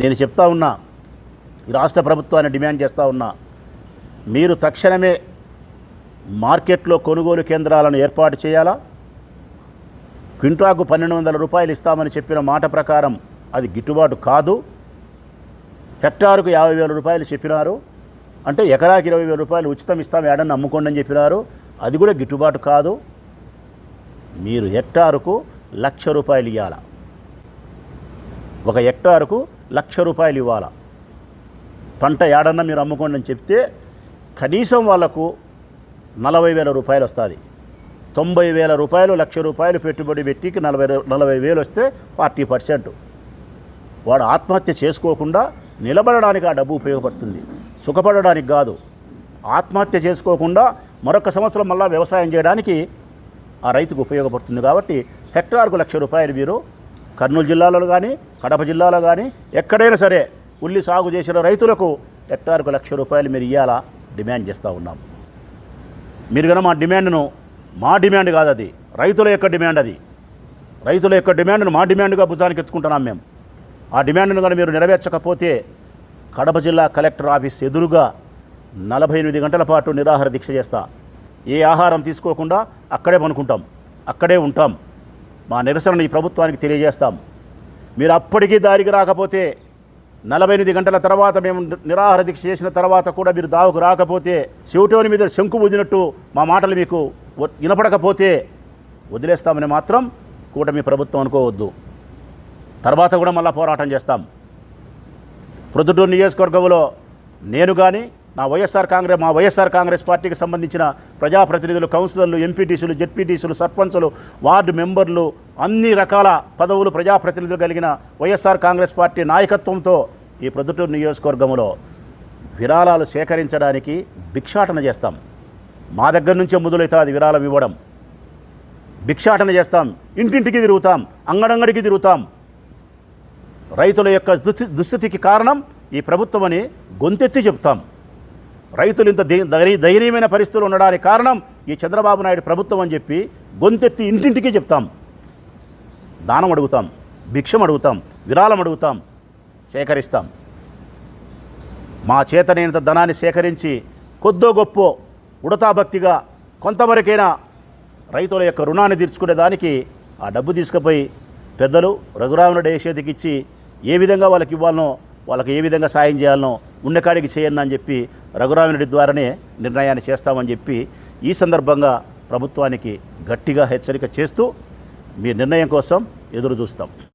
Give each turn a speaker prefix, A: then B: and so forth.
A: నేను చెప్తా ఉన్నా రాష్ట్ర ప్రభుత్వాన్ని డిమాండ్ చేస్తూ ఉన్నా మీరు తక్షణమే మార్కెట్లో కొనుగోలు కేంద్రాలను ఏర్పాటు చేయాలా? క్వింటాకు పన్నెండు వందల రూపాయలు ఇస్తామని చెప్పిన మాట ప్రకారం అది గిట్టుబాటు కాదు. హెక్టారుకు యాభై వేల రూపాయలు చెప్పినారు. అంటే ఎకరాకి ఇరవై వేల రూపాయలు ఉచితం ఇస్తాం ఏడన్నా అమ్ముకోండి అని చెప్పినారు. అది కూడా గిట్టుబాటు కాదు. మీరు హెక్టారుకు లక్ష రూపాయలు ఇవ్వాలా ఒక హెక్టారుకు లక్ష రూపాయలు ఇవ్వాలా. పంట ఏడన్నా మీరు అమ్ముకోండి అని చెప్తే కనీసం వాళ్ళకు నలభై వేల రూపాయలు వస్తుంది. తొంభై వేల రూపాయలు లక్ష రూపాయలు పెట్టుబడి పెట్టికి నలభై నలభై వేలు వస్తే ఫార్టీ పర్సెంట్. వాడు ఆత్మహత్య చేసుకోకుండా నిలబడడానికి ఆ డబ్బు ఉపయోగపడుతుంది. సుఖపడడానికి కాదు. ఆత్మహత్య చేసుకోకుండా మరొక సంవత్సరం మళ్ళా వ్యవసాయం చేయడానికి ఆ రైతుకు ఉపయోగపడుతుంది కాబట్టి హెక్టార్కు లక్ష రూపాయలు మీరు కర్నూలు జిల్లాలో కానీ కడప జిల్లాలో కానీ ఎక్కడైనా సరే ఉల్లి సాగు చేసిన రైతులకు హెక్టార్కు లక్ష రూపాయలు మీరు ఇవ్వాలా డిమాండ్ చేస్తూ ఉన్నాం. మీరు కనుక మా డిమాండ్ను మా డిమాండ్ కాదు అది. రైతుల యొక్క డిమాండ్ అది. రైతుల యొక్క డిమాండ్ను మా డిమాండ్గా భుజానికి ఎత్తుకుంటున్నాం మేము. ఆ డిమాండ్ను కానీ మీరు నెరవేర్చకపోతే కడప జిల్లా కలెక్టర్ ఆఫీస్ ఎదురుగా నలభై ఎనిమిది గంటల పాటు నిరాహార దీక్ష చేస్తా. ఏ ఆహారం తీసుకోకుండా అక్కడే పనుకుంటాం. అక్కడే ఉంటాం. మా నిరసనను ఈ ప్రభుత్వానికి తెలియజేస్తాం. మీరు అప్పటికీ దారికి రాకపోతే నలభై ఎనిమిది గంటల తర్వాత మేము నిరాహార దీక్ష చేసిన తర్వాత కూడా మీరు దావుకు రాకపోతే శివటోని మీద శంకు ఊదినట్టు మా మాటలు మీకు వ- వినపడకపోతే వదిలేస్తామని మాత్రం కూటమి ప్రభుత్వం అనుకోవద్దు. తర్వాత కూడా మళ్ళా పోరాటం చేస్తాం. ప్రొద్దుటూరు నియోజకవర్గంలో నేను కానీ నా వైఎస్ఆర్ కాంగ్రెస్ మా వైఎస్ఆర్ కాంగ్రెస్ పార్టీకి సంబంధించిన ప్రజాప్రతినిధులు కౌన్సిలర్లు ఎంపీటీసీలు జెడ్పీటీసీలు సర్పంచులు వార్డు మెంబర్లు అన్ని రకాల పదవులు ప్రజాప్రతినిధులు కలిగిన వైఎస్ఆర్ కాంగ్రెస్ పార్టీ నాయకత్వంతో ఈ ప్రొద్దుటూరు నియోజకవర్గంలో విరాళాలు సేకరించడానికి భిక్షాటన చేస్తాం. మా దగ్గర నుంచే మొదలవుతుంది విరాళం ఇవ్వడం. భిక్షాటన చేస్తాం. ఇంటింటికి తిరుగుతాం. అంగడంగడికి తిరుగుతాం. రైతుల యొక్క దుస్థి దుస్థితికి కారణం ఈ ప్రభుత్వం అని గొంతెత్తి చెప్తాం. రైతులు ఇంత దయనీయమైన పరిస్థితులు ఉండడానికి కారణం ఈ చంద్రబాబు నాయుడు ప్రభుత్వం అని చెప్పి గొంతెత్తి ఇంటింటికి చెప్తాం. దానం అడుగుతాం భిక్షం అడుగుతాం విరాళం అడుగుతాం సేకరిస్తాం. మా చేతనైనంత ధనాన్ని సేకరించి కొద్దో గొప్ప ఉడతాభక్తిగా కొంతవరకైనా రైతుల యొక్క రుణాన్ని తీర్చుకునే దానికి ఆ డబ్బు తీసుకుపోయి పెద్దలు రఘురామనుడు చేతికి ఇచ్చి ఏ విధంగా వాళ్ళకి ఇవ్వాలనో వాళ్ళకి ఏ విధంగా సాయం చేయాలనో ఉన్నకాడికి చేయండి అని చెప్పి రఘురామిరెడ్డి ద్వారానే నిర్ణయాన్ని చేస్తామని చెప్పి ఈ సందర్భంగా ప్రభుత్వానికి గట్టిగా హెచ్చరిక చేస్తూ మీ నిర్ణయం కోసం ఎదురు చూస్తాం